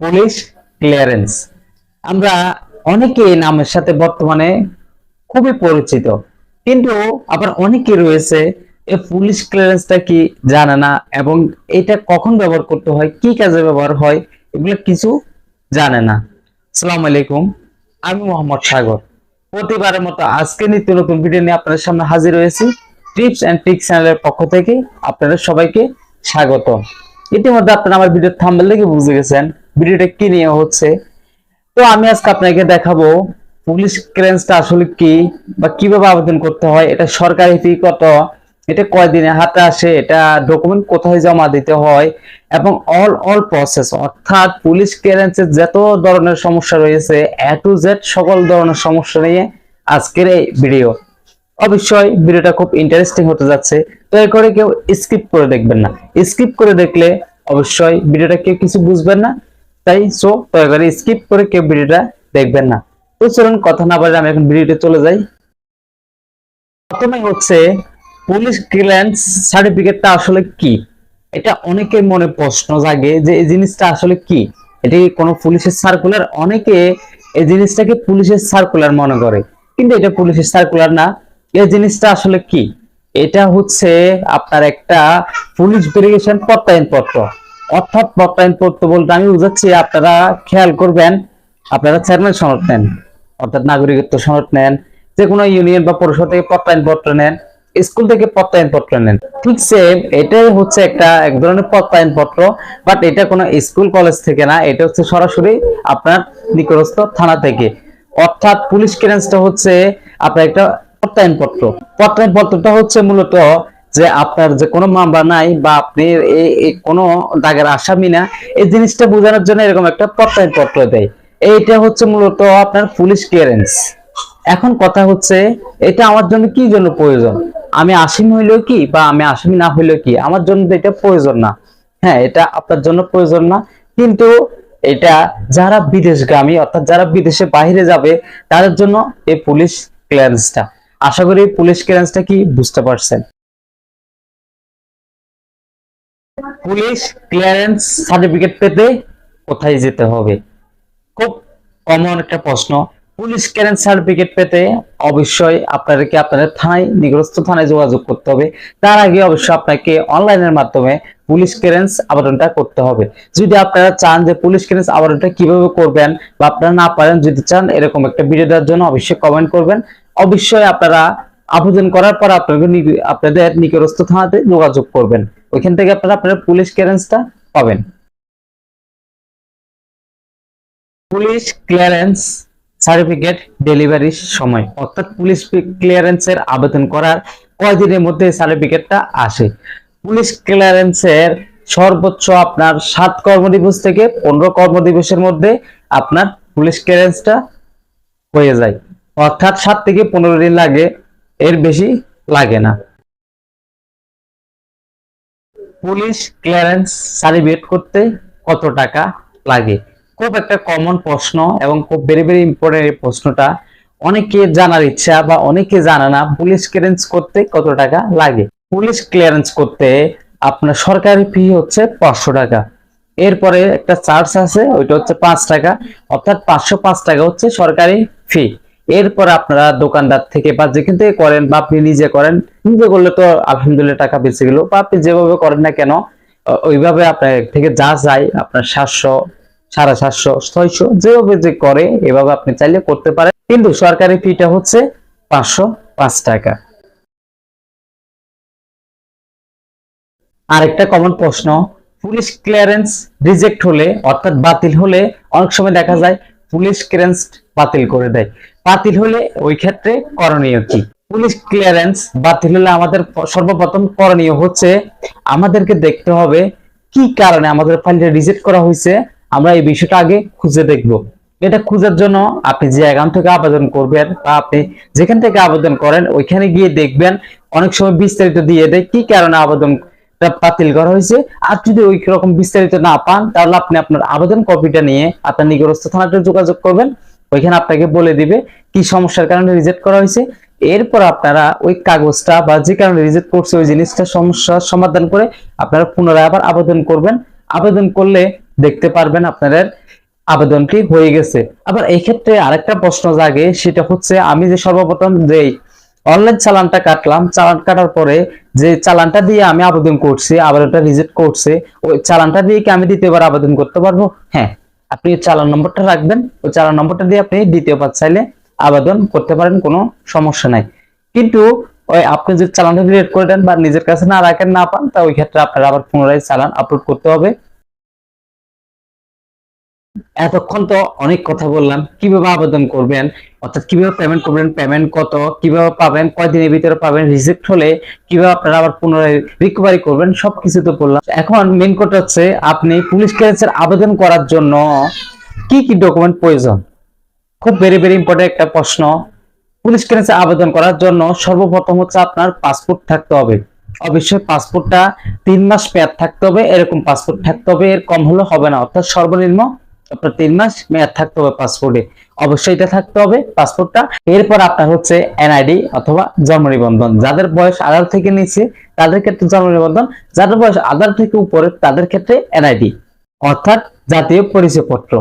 Police clearance. আমরা অনেকে এই নামের সাথে বর্তমানে খুবই পরিচিত, কিন্তু আবার অনেকে রয়েছে এই পুলিশ ক্লিয়ারেন্সটা কি জানে না এবং এটা কখন ব্যবহার করতে হয়, কি কাজে ব্যবহার হয়, এগুলো কিছু জানে না। আসসালামু আলাইকুম, আমি মোহাম্মদ সাগর। প্রতিবারের মতো আজকে নিত্য নতুন ভিডিও নিয়ে আপনাদের সামনে হাজির হয়েছি। টিপস এন্ড ট্রিক্স চ্যানেলের পক্ষ থেকে আপনাদের সবাইকে স্বাগত। ইতিমধ্যে আপনারা আমার ভিডিও থাম্বেল দেখে বুঝে গেছেন ভিডিওটা কি নিয়ে হচ্ছে? তো আমি আজকে আপনাকে দেখাবো পুলিশ ক্লিয়ারেন্সটা আসলে কি বা কীভাবে আবেদন করতে হয়, এটা সরকারি ফি কত, এটা কয়দিনে হাতে আসে, এটা ডকুমেন্ট কোথায় জমা দিতে হয় এবং অল অল প্রসেস অর্থাৎ পুলিশ ক্লিয়ারেন্সের যত ধরনের সমস্যা রয়েছে এ টু জেড সকল ধরনের সমস্যা নিয়ে আজকের এই ভিডিও অবশ্যই ভিডিওটা খুব ইন্টারেস্টিং হতে যাচ্ছে দয়া করে কেউ স্কিপ করে দেখবেন না। স্কিপ করে দেখলে অবশ্যই ভিডিওটা কেউ কিছু বুঝবেন না তাই সো দয়া করে স্কিপ করে কেউ ভিডিওটা দেখবেন না। তো চলুন কথা না বলে আমি এখন ভিডিওতে চলে যাই। প্রথমে হচ্ছে পুলিশ ক্লিয়ারেন্স সার্টিফিকেটটা আসলে কি? এটা অনেকের মনে প্রশ্ন জাগে যে এই জিনিসটা আসলে কি? এটা কি কোনো পুলিশের সার্কুলার অনেকে এই জিনিসটাকে পুলিশের সার্কুলার মনে করে। কিন্তু এটা পুলিশের সার্কুলার না। এই জিনিসটা আসলে কি? এটা হচ্ছে আপনার একটা পুলিশ ভেরিফিকেশন প্রত্যয়ন পত্র অর্থাৎ প্রত্যয়ন পত্র বলতে আমি বুঝাচ্ছি, আপনারা খেয়াল করবেন, আপনারা চেয়ারম্যান সনদ নেন, অর্থাৎ নাগরিকত্ব সনদ নেন যে কোনো ইউনিয়ন বা পৌরসভা থেকে প্রত্যয়ন পত্র নেন, স্কুল থেকে প্রত্যয়ন পত্র নেন। ঠিক সেম এটাই হচ্ছে একটা এক ধরনের প্রত্যয়ন পত্র বাট এটা কোনো স্কুল, কলেজ থেকে না, এটা হচ্ছে সরাসরি আপনার নিকটস্থ থানা থেকে। অর্থাৎ পুলিশ ক্লিয়ারেন্সটা হচ্ছে আপনার একটা প্রত্যয়ন পত্র। প্রত্যয়ন পত্রটা হচ্ছে মূলত যে আপনার যে কোনো মামলা নাই বা আপনি কোনো দাগের আসামি না, এই জিনিসটা বোঝানোর জন্য এরকম একটা প্রত্যয়ন পত্র দেয়। এইটা হচ্ছে মূলত আপনার পুলিশ ক্লিয়ারেন্স এখন কথা হচ্ছে, এটা আমার জন্য কি জন্য প্রয়োজন? আমি আসামি হইলেও কি বা আমি আসামি না হইলেও কি? আমার জন্য এটা প্রয়োজন না। হ্যাঁ এটা আপনার জন্য প্রয়োজন না। কিন্তু এটা যারা বিদেশগামী অর্থাৎ যারা বিদেশে বাইরে যাবে, তাদের জন্য এই পুলিশ ক্লিয়ারেন্সটা আশা করি পুলিশ ক্লিয়ারেন্সটা কি বুঝতে পারছেন? পুলিশ ক্লিয়ারেন্স সার্টিফিকেট পেতে কোথায় যেতে হবে? খুব কমন একটা প্রশ্ন। পুলিশ ক্লিয়ারেন্স সার্টিফিকেট পেতে অবশ্যই আপনাদেরকে আপনাদের থানায়, নিকটস্থ থানায় যোগাযোগ করতে হবে। তার আগে অবশ্যই আপনাকে অনলাইনের মাধ্যমে পুলিশ ক্লিয়ারেন্স আবেদনটা করতে হবে। যদি আপনারা চান যে পুলিশ ক্লিয়ারেন্স আবেদনটা কীভাবে করবেন বা আপনারা না পারেন, যদি চান এরকম একটা ভিডিও দেওয়ার জন্য অবশ্যই কমেন্ট করবেন। অবশ্যই আপনারা আবেদন করার পর আপনাদের নি- আপনাদের নিকটস্থ থানাতে যোগাযোগ করবেন। ওইখান থেকে আপনারা আপনাদের পুলিশ ক্লিয়ারেন্সটা পাবেন। পুলিশ ক্লিয়ারেন্স সার্টিফিকেট ডেলিভারির সময়, অর্থাৎ পুলিশ ক্লিয়ারেন্সের আবেদন করার কয়দিনের মধ্যে সার্টিফিকেটটা আসে। পুলিশ ক্লিয়ারেন্সের সর্বোচ্চ আপনার সাত কর্মদিবস থেকে পনেরো কর্মদিবসের মধ্যে আপনার পুলিশ ক্লিয়ারেন্সটা হয়ে যায়। অর্থাৎ সাত থেকে পনেরো দিন লাগে এর বেশি লাগে না। পুলিশ ক্লিয়ারেন্স সার্টিফিকেট করতে কত টাকা লাগে? খুব একটা কমন প্রশ্ন এবং খুব ভেরি ভেরি ইম্পর্টেন্ট এই প্রশ্নটা। অনেকে জানার ইচ্ছা বা অনেকে জানে না পুলিশ ক্লিয়ারেন্স করতে কত টাকা লাগে। পুলিশ ক্লিয়ারেন্স করতে আপনার সরকারি ফি হচ্ছে পাঁচশো টাকা। এরপরে একটা চার্জ আছে, ওইটা হচ্ছে পাঁচ টাকা। অর্থাৎ পাঁচশো পাঁচ টাকা হচ্ছে সরকারি ফি এরপর আপনারা দোকানদার থেকে বা যেখান থেকে করেন বা আপনি নিজে করেন, নিজে করলে তো আলহামদুলিল্লাহ টাকা বেঁচে গেল। বা আপনি যেভাবে করেন না কেন ওইভাবে আপনার থেকে যা যায়, আপনার সাতশো, সাড়ে সাতশো, ছয়শো, যেভাবে যে করে, এভাবে আপনি চাইলে করতে পারেন। কিন্তু সরকারি ফিটা হচ্ছে পাঁচশো পাঁচ টাকা। আরেকটা কমন প্রশ্ন, পুলিশ ক্লিয়ারেন্স রিজেক্ট হলে, অর্থাৎ বাতিল হলে, অনেক সময় দেখা যায়, পুলিশ ক্লিয়ারেন্স বাতিল করে দেয়। বাতিল হলে ওই ক্ষেত্রে করণীয় কি? পুলিশ ক্লিয়ারেন্স বাতিল হলে আমাদের সর্বপ্রথম করণীয় হচ্ছে আমাদেরকে দেখতে হবে কি কারণে আমাদের ফাইলটা রিজেক্ট করা হয়েছে। আমরা এই বিষয়টা আগে খুঁজে দেখব। এটা খুঁজার জন্য আপনি যে অ্যাকাউন্ট থেকে আবেদন করবেন বা আপনি যেখান থেকে আবেদন করেন, ওইখানে গিয়ে দেখবেন অনেক সময় বিস্তারিত দিয়ে দেয় কি কারণে আবেদন বাতিল করা হয়েছে। আর যদি ওই রকম বিস্তারিত না পান, তাহলে আপনি আপনার আবেদন কপিটা নিয়ে আপনার নিকটস্থ থানাতে যোগাযোগ করবেন। ওইখানে আপনাকে বলে দিবে কি সমস্যার কারণে রিজেক্ট করা হয়েছে। এরপর আপনারা ওই কাগজটা বা যে কারণে রিজেক্ট করছে ওই জিনিসটা সমস্যার সমাধান করে আপনারা পুনরায় আবার আবেদন করবেন। আবেদন করলে দেখতে পারবেন আপনাদের আবেদনটি হয়ে গেছে। আবার এই ক্ষেত্রে আরেকটা প্রশ্ন জাগে, সেটা হচ্ছে আমি যে সর্বপ্রথম যে অনলাইন চালানটা কাটলাম, চালান কাটার পরে যে চালানটা দিয়ে আমি আবেদন করছি আবেদনটা রিজেক্ট করছে, ওই চালানটা দিয়ে কি আমি দ্বিতীয়বার আবেদন করতে পারব? হ্যাঁ আপনি চালান নম্বরটা রাখবেন। ওই চালান নম্বরটা দিয়ে আপনি দ্বিতীয় দ্বিতীয়বার চাইলে আবেদন করতে পারেন, কোনো সমস্যা নাই। কিন্তু ওই আপনি যদি চালানটা ডিলিট করে দেন বা নিজের কাছে না রাখেন, না পান, তা ওই ক্ষেত্রে আপনার আবার পুনরায় চালান আপলোড করতে হবে। এতক্ষণ তো অনেক কথা বললাম। কীভাবে আবেদন করবেন? অর্থাৎ কীভাবে পেমেন্ট করবেন? পেমেন্ট কত? কীভাবে পাবেন? কয়দিনের ভিতরে পাবেন? রিজেক্ট হলে কীভাবে আপনারা আবার পুনরায় রিকভারি করবেন? সবকিছু তো বললাম। এখন মেন কথা হচ্ছে, আপনি পুলিশ ক্লিয়ারেন্সের আবেদন করার জন্য কি কি ডকুমেন্ট প্রয়োজন? খুব ভেরি ভেরি ইম্পর্টেন্ট একটা প্রশ্ন। পুলিশ ক্লিয়ারেন্সে আবেদন করার জন্য সর্বপ্রথম হচ্ছে আপনার পাসপোর্ট থাকতে হবে। অবশ্যই পাসপোর্টটা তিন মাস মেয়াদ থাকতে হবে। এরকম পাসপোর্ট থাকতে হবে, এর কম হলে হবে না। অর্থাৎ সর্বনিম্ন আপনার তিন মাস মেয়াদ থাকতে হবে পাসপোর্টে অবশ্যই এটা থাকতে হবে পাসপোর্টটা এরপর আপনার হচ্ছে এনআইডি অথবা জন্ম নিবন্ধন। যাদের বয়স আধার থেকে নিচে, তাদের ক্ষেত্রে জন্ম নিবন্ধন। যাদের বয়স আধার থেকে উপরে, তাদের ক্ষেত্রে এনআইডি অর্থাৎ জাতীয় পরিচয়পত্র।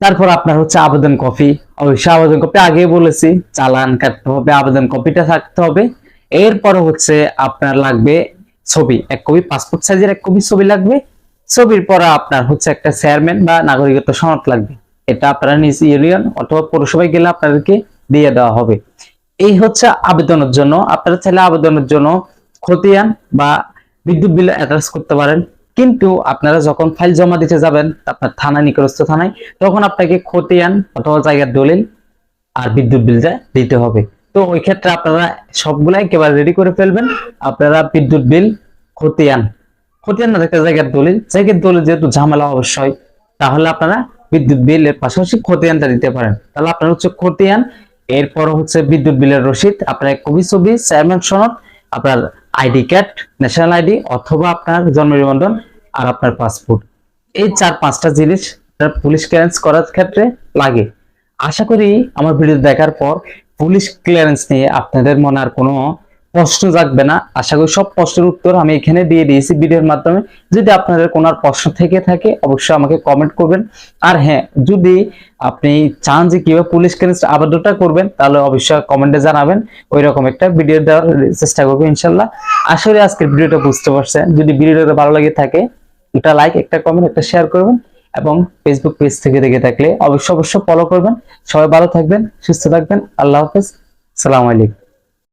তারপর আপনার হচ্ছে আবেদন কপি। অবশ্যই আবেদন কপি আগে বলেছি, চালান কাটতে হবে, আবেদন কপিটা থাকতে হবে। এরপর হচ্ছে আপনার লাগবে ছবি, এক কপি পাসপোর্ট সাইজের এক কপি ছবি লাগবে। ছবির পরে আপনার হচ্ছে একটা চেয়ারম্যান বা নাগরিকত্ব সনদ লাগবে। এটা আপনারা নিজ ইউনিয়ন অথবা পৌরসভায় গেলে আপনাদেরকে দিয়ে দেওয়া হবে। এই হচ্ছে আবেদনের জন্য। আপনারা চাইলে আবেদনের জন্য খতিয়ান বা বিদ্যুৎ বিল অ্যাটাচ করতে পারেন। কিন্তু আপনারা যখন ফাইল জমা দিতে যাবেন, আপনার থানা নিকটস্থ থানায়, তখন আপনাকে খতিয়ান অথবা জায়গার দলিল আর বিদ্যুৎ বিলটা দিতে হবে। তো ওই ক্ষেত্রে আপনারা সবগুলা একেবারে রেডি করে ফেলবেন। আপনারা বিদ্যুৎ বিল, খতিয়ান খতিয়ান না থাকতে জায়গার দলিল জায়গার দলিল যেহেতু ঝামেলা অবশ্যই, তাহলে আপনারা বিদ্যুৎ বিলের পাশাপাশি খতিয়ানটা দিতে পারেন। তাহলে আপনার হচ্ছে খতিয়ান এরপর হচ্ছে বিদ্যুৎ বিলের রসিদ, আপনার কবি ছবি, চেয়ারম্যান সনদ, আপনার আইডি কার্ড ন্যাশনাল আইডি, অথবা আপনার জন্ম নিবন্ধন আর আপনার পাসপোর্ট। এই চার পাঁচটা জিনিস পুলিশ ক্লিয়ারেন্স করার ক্ষেত্রে লাগে। আশা করি আমার ভিডিও দেখার পর পুলিশ ক্লিয়ারেন্স নিয়ে আপনাদের মনে আর কোনো প্রশ্ন জাগবে না। আশা করি সব প্রশ্নের উত্তর আমি এখানে দিয়ে দিয়েছি ভিডিওর মাধ্যমে। যদি আপনাদের কোনো আর প্রশ্ন থেকে থাকে, অবশ্যই আমাকে কমেন্ট করবেন। আর হ্যাঁ যদি আপনি চান যে কীভাবে পুলিশ ক্লিয়ারেন্স আবেদনটা করবেন, তাহলে অবশ্যই কমেন্টে জানাবেন। ওই রকম একটা ভিডিও দেওয়ার চেষ্টা করব ইনশাল্লাহ। করি আজকের ভিডিওটা বুঝতে পারছেন। যদি ভিডিওটা ভালো লাগে থাকে, একটা লাইক একটা কমেন্ট একটা শেয়ার করবেন এবং ফেসবুক পেজ থেকে দেখে থাকলে অবশ্যই অবশ্যই ফলো করবেন। সবাই ভালো থাকবেন, সুস্থ থাকবেন। আল্লাহ হাফেজ। সালাম আলাইকুম।